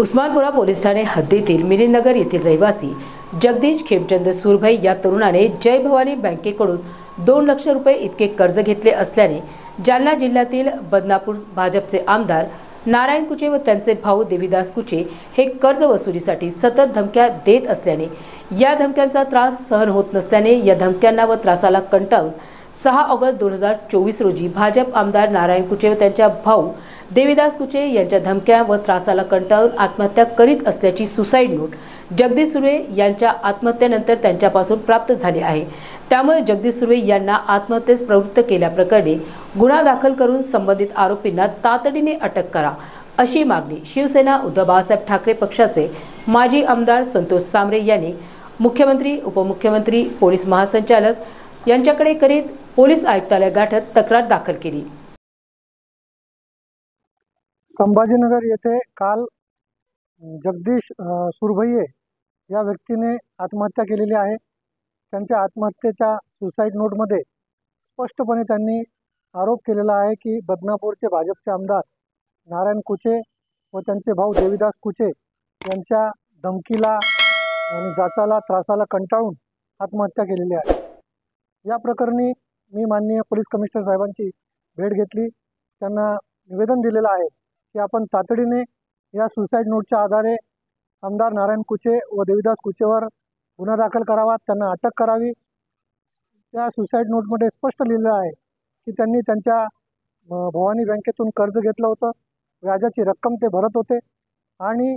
Usmanpura police Thane हद्दीतील मिलिंदनगर येथील रहिवासी जगदीश खेमचंद सुरभई या तरुणाने जय भवानी बँकेकडून दोन लक्ष रुपये इतके कर्ज घेतले असल्याने जालना जिल्ह्यातील बदनापूर भाजपचे आमदार नारायण कुचे व त्यांचे भाऊ देवीदास कुचे हे कर्ज वसुलीसाठी सतत धमक्या देत असल्याने या धमक्यांचा त्रास सहन होत नसल्याने या धमक्यांना व त्रासाला कंटाळून सहा ऑगस्ट दोन हजार चोवीस रोजी भाजप आमदार नारायण कुचे व त्यांच्या भाऊ देवीदास कुचे यांच्या धमक्या व त्रासाला कंटाळून आत्महत्या करीत असल्याची सुसाईड नोट जगदीश सुर्वे यांच्या आत्महत्येनंतर त्यांच्यापासून प्राप्त झाली आहे. त्यामुळे जगदीश सुर्वे यांना आत्महत्येस प्रवृत्त केल्याप्रकरणी गुन्हा दाखल करून संबंधित आरोपींना तातडीने अटक करा अशी मागणी शिवसेना उद्धव बाळासाहेब ठाकरे पक्षाचे माजी आमदार संतोष सामरे यांनी मुख्यमंत्री उपमुख्यमंत्री पोलीस महासंचालक यांच्याकडे करीत पोलीस आयुक्तालय गाठत तक्रार दाखल केली. संभाजीनगर येथे काल जगदीश सुरभये या व्यक्तीने आत्महत्या केलेली आहे. त्यांच्या आत्महत्येच्या सुसाईड नोटमध्ये स्पष्टपणे त्यांनी आरोप केलेला आहे की बदनापूरचे भाजपचे आमदार नारायण कुचे व त्यांचे भाऊ देवीदास कुचे यांच्या धमकीला आणि जाचाला त्रासाला कंटाळून आत्महत्या केलेली आहे. या प्रकरणी मी माननीय पोलीस कमिशनर साहेबांची भेट घेतली. त्यांना निवेदन दिलेलं आहे की आपण तातडीने या सुसाईड नोटच्या आधारे आमदार नारायण कुचे व देवीदास कुचेवर गुन्हा दाखल करावा त्यांना अटक करावी. त्या सुसाईड नोटमध्ये स्पष्ट लिहिलं आहे की त्यांनी त्यांच्या भवानी बँकेतून कर्ज घेतलं होतं. व्याजाची रक्कम ते भरत होते. आणि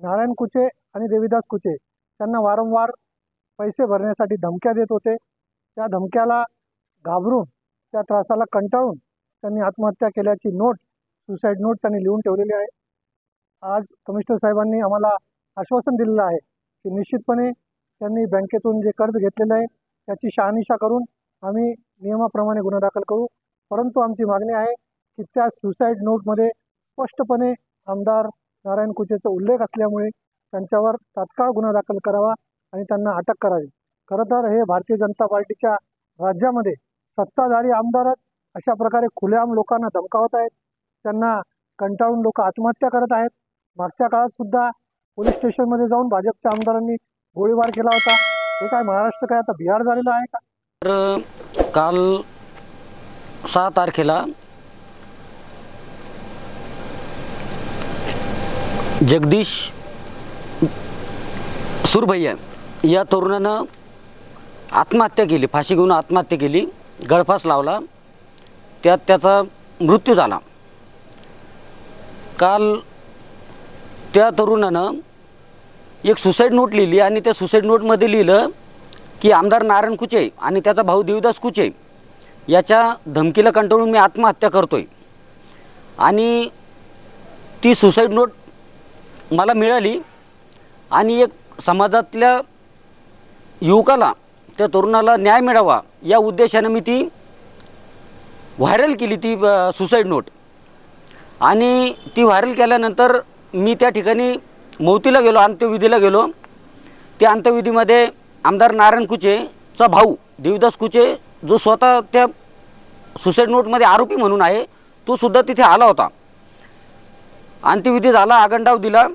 नारायण कुचे आणि देवीदास कुचे त्यांना वारंवार पैसे भरण्यासाठी धमक्या देत होते. त्या धमक्याला घाबरून त्या त्रासाला कंटाळून त्यांनी आत्महत्या केल्याची नोट सुसाईड नोट त्यांनी लिहून ठेवलेली आहे. आज कमिशनर साहेबांनी आम्हाला आश्वासन दिलेलं आहे की निश्चितपणे त्यांनी बँकेतून जे कर्ज घेतलेलं आहे त्याची शहानिशा करून आम्ही नियमाप्रमाणे गुन्हा दाखल करू. परंतु आमची मागणी आहे की त्या सुसाईड नोटमध्ये स्पष्टपणे आमदार नारायण कुचेचा उल्लेख असल्यामुळे त्यांच्यावर तात्काळ गुन्हा दाखल करावा आणि त्यांना अटक करावी. खरं तर हे भारतीय जनता पार्टीच्या राज्यामध्ये सत्ताधारी आमदारच अशा प्रकारे खुलेआम लोकांना धमकावत आहेत. त्यांना कंटाळून लोक आत्महत्या करत आहेत. मागच्या काळात सुद्धा पोलीस स्टेशनमध्ये जाऊन भाजपच्या आमदारांनी गोळीबार केला होता. हे काय महाराष्ट्र काय आता बिहार झालेला आहे का? तर काल सहा तारखेला जगदीश सुरभैया या तरुणानं आत्महत्या केली फाशी घेऊन आत्महत्या केली गळफास लावला. त्यात त्याचा मृत्यू झाला. काल त्या तरुणानं एक सुसाईड नोट लिहिली आणि त्या सुसाईड नोटमध्ये लिहिलं की आमदार नारायण कुचे आणि त्याचा भाऊ देवदास कुचे याच्या धमकीला कंटाळून मी आत्महत्या करतोय. आणि ती सुसाईड नोट मला मिळाली आणि एक समाजातल्या युवकाला त्या तरुणाला न्याय मिळावा या उद्देशानं मी ती व्हायरल केली ती सुसाईड नोट. आणि ती व्हायरल केल्यानंतर मी त्या ठिकाणी मौतीला गेलो अंत्यविधीला गेलो. त्या अंत्यविधीमध्ये आमदार नारायण कुचेचा भाऊ देवदास कुचे जो स्वतः त्या सुसाईड नोटमध्ये आरोपी म्हणून आहे तो सुद्धा तिथे आला होता. अंत्यविधी झाला आगंडाव दिला.